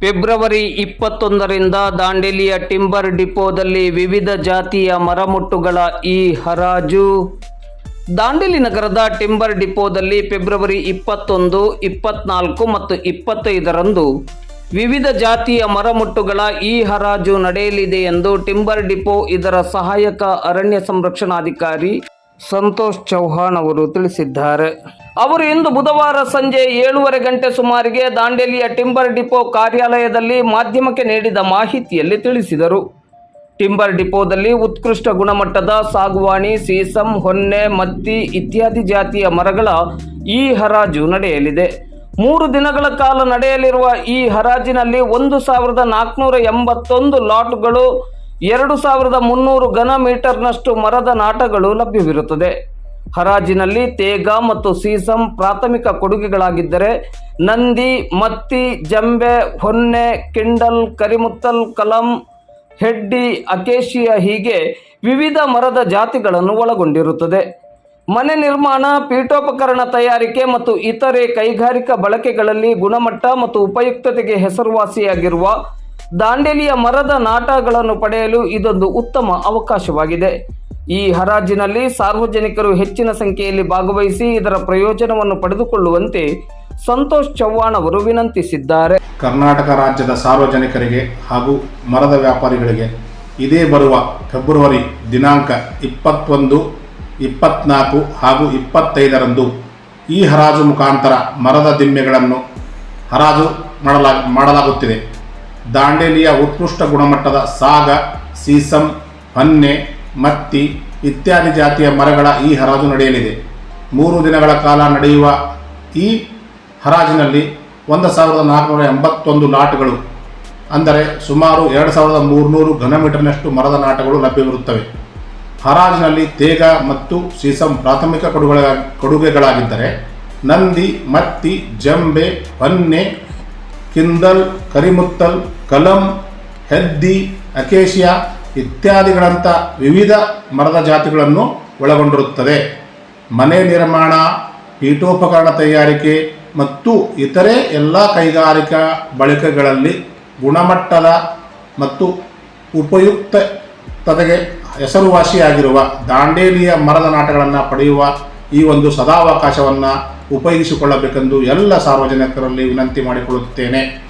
February ಇಪ್ಪತ್ತೊಂದರಿಂದ ದಾಂಡೇಲಿಯ timber ಡಿಪೋದಲ್ಲಿ ವಿವಿಧ ಜಾತಿಯ ಮರಮುಟ್ಟುಗಳ ಈ ಹರಾಜು. ದಾಂಡೇಲಿ ನಗರದ ಟಿಂಬರ್ ಡಿಪೋದಲ್ಲಿ ಫೆಬ್ರವರಿ ಇಪ್ಪತ್ತೊಂದು, ಇಪ್ಪತ್ನಾಲ್ಕು ಮತ್ತು ಇಪ್ಪತ್ತೈದರಂದು ವಿವಿಧ ಜಾತಿಯ ಮರಮುಟ್ಟುಗಳ ಈ ಹರಾಜು ನಡೆಯಲಿದೆ ಎಂದು ಟಿಂಬರ್ ಡಿಪೋ ಇದರ ಸಹಾಯಕ ಅರಣ್ಯ ಸಂರಕ್ಷಣಾಧಿಕಾರಿ ಸಂತೋಷ್ ಚೌಹಾಣ್ ಅವರು ತಿಳಿಸಿದ್ದಾರೆ. ಅವರು ಇಂದು ಬುಧವಾರ ಸಂಜೆ ಏಳುವರೆ ಗಂಟೆ ಸುಮಾರಿಗೆ ದಾಂಡೇಲಿಯ ಟಿಂಬರ್ ಡಿಪೋ ಕಾರ್ಯಾಲಯದಲ್ಲಿ ಮಾಧ್ಯಮಕ್ಕೆ ನೀಡಿದ ಮಾಹಿತಿಯಲ್ಲಿ ತಿಳಿಸಿದರು. ಟಿಂಬರ್ ಡಿಪೋದಲ್ಲಿ ಉತ್ಕೃಷ್ಟ ಗುಣಮಟ್ಟದ ಸಾಗುವಾಣಿ, ಸೀಸಂ, ಹೊನ್ನೆ, ಮತ್ತಿ ಇತ್ಯಾದಿ ಜಾತಿಯ ಮರಗಳ ಈ ಹರಾಜು ನಡೆಯಲಿದೆ. ಮೂರು ದಿನಗಳ ಕಾಲ ನಡೆಯಲಿರುವ ಈ ಹರಾಜಿನಲ್ಲಿ ಒಂದು ಸಾವಿರದ ನಾಲ್ಕುನೂರ ಎಂಬತ್ತೊಂದು ಲಾಟ್ಗಳು ಎರಡು ಸಾವಿರದ ಮುನ್ನೂರು ಘನ ಮೀಟರ್ನಷ್ಟು ಮರದ ನಾಟಗಳು ಲಭ್ಯವಿರುತ್ತದೆ. ಹರಾಜಿನಲ್ಲಿ ತೇಗ ಮತ್ತು ಸೀಸಂ ಪ್ರಾಥಮಿಕ ಕೊಡುಗೆಗಳಾಗಿದ್ದರೆ ನಂದಿ, ಮತ್ತಿ, ಜಂಬೆ, ಹೊನ್ನೆ, ಕಿಂಡಲ್, ಕರಿಮುತ್ತಲ್, ಕಲಂ, ಹೆಡ್ಡಿ, ಅಕೇಶಿಯ ಹೀಗೆ ವಿವಿಧ ಮರದ ಜಾತಿಗಳನ್ನು ಒಳಗೊಂಡಿರುತ್ತದೆ. ಮನೆ ನಿರ್ಮಾಣ, ಪೀಠೋಪಕರಣ ತಯಾರಿಕೆ ಮತ್ತು ಇತರೆ ಕೈಗಾರಿಕಾ ಬಳಕೆಗಳಲ್ಲಿ ಗುಣಮಟ್ಟ ಮತ್ತು ಉಪಯುಕ್ತತೆಗೆ ಹೆಸರುವಾಸಿಯಾಗಿರುವ ದಾಂಡೇಲಿಯ ಮರದ ನಾಟಗಳನ್ನು ಪಡೆಯಲು ಇದೊಂದು ಉತ್ತಮ ಅವಕಾಶವಾಗಿದೆ. ಈ ಹರಾಜಿನಲ್ಲಿ ಸಾರ್ವಜನಿಕರು ಹೆಚ್ಚಿನ ಸಂಖ್ಯೆಯಲ್ಲಿ ಭಾಗವಹಿಸಿ ಇದರ ಪ್ರಯೋಜನವನ್ನು ಪಡೆದುಕೊಳ್ಳುವಂತೆ ಸಂತೋಷ್ ಚವ್ಹಾಣ್ ಅವರು ವಿನಂತಿಸಿದ್ದಾರೆ. ಕರ್ನಾಟಕ ರಾಜ್ಯದ ಸಾರ್ವಜನಿಕರಿಗೆ ಹಾಗೂ ಮರದ ವ್ಯಾಪಾರಿಗಳಿಗೆ ಇದೇ ಬರುವ ಫೆಬ್ರವರಿ ದಿನಾಂಕ ಇಪ್ಪತ್ತೊಂದು, ಇಪ್ಪತ್ನಾಲ್ಕು ಹಾಗೂ ಇಪ್ಪತ್ತೈದರಂದು ಈ ಹರಾಜು ಮುಖಾಂತರ ಮರದ ದಿಮ್ಮೆಗಳನ್ನು ಹರಾಜು ಮಾಡಲಾಗ, ಮಾಡಲಾಗುತ್ತಿದೆ. ದಾಂಡೇಲಿಯ ಉತ್ಕೃಷ್ಟ ಗುಣಮಟ್ಟದ ಸಾಗ, ಸೀಸಂ, ಹೊನ್ನೆ, ಮತ್ತಿ ಇತ್ಯಾದಿ ಜಾತಿಯ ಮರಗಳ ಈ ಹರಾಜು ನಡೆಯಲಿದೆ. ಮೂರು ದಿನಗಳ ಕಾಲ ನಡೆಯುವ ಈ ಹರಾಜಿನಲ್ಲಿ ಒಂದು ಸಾವಿರದ ನಾಲ್ಕುನೂರ ಎಂಬತ್ತೊಂದು ಲಾಟ್ಗಳು ಅಂದರೆ ಸುಮಾರು ಎರಡು ಸಾವಿರದ ಮೂರುನೂರು ಘನಮೀಟರ್ನಷ್ಟು ಮರದ ನಾಟಗಳು ಲಭ್ಯವಿರುತ್ತವೆ. ಹರಾಜಿನಲ್ಲಿ ತೇಗ ಮತ್ತು ಸೀಸಂ ಪ್ರಾಥಮಿಕ ಕೊಡುಗೆ ಕೊಡುಗೆಗಳಾಗಿದ್ದರೆ, ನಂದಿ, ಮತ್ತಿ, ಜಂಬೆ, ಹೊನ್ನೆ ಕಿಂದಲ್, ಕರಿಮುತ್ತಲ್, ಕಲಂ, ಹೆದ್ದಿ, ಅಕೇಶಿಯಾ ಇತ್ಯಾದಿಗಳಂಥ ವಿವಿಧ ಮರದ ಜಾತಿಗಳನ್ನು ಒಳಗೊಂಡಿರುತ್ತದೆ. ಮನೆ ನಿರ್ಮಾಣ, ಪೀಠೋಪಕರಣ ತಯಾರಿಕೆ ಮತ್ತು ಇತರೆ ಎಲ್ಲ ಕೈಗಾರಿಕಾ ಬಳಕೆಗಳಲ್ಲಿ ಗುಣಮಟ್ಟದ ಮತ್ತು ಉಪಯುಕ್ತತೆಗೆ ಹೆಸರುವಾಸಿಯಾಗಿರುವ ದಾಂಡೇಲಿಯ ಮರದ ನಾಟಗಳನ್ನು ಪಡೆಯುವ ಈ ಒಂದು ಸದಾವಕಾಶವನ್ನು ಉಪಯೋಗಿಸಿಕೊಳ್ಳಬೇಕೆಂದು ಎಲ್ಲ ಸಾರ್ವಜನಿಕರಲ್ಲಿ ವಿನಂತಿ ಮಾಡಿಕೊಳ್ಳುತ್ತೇನೆ.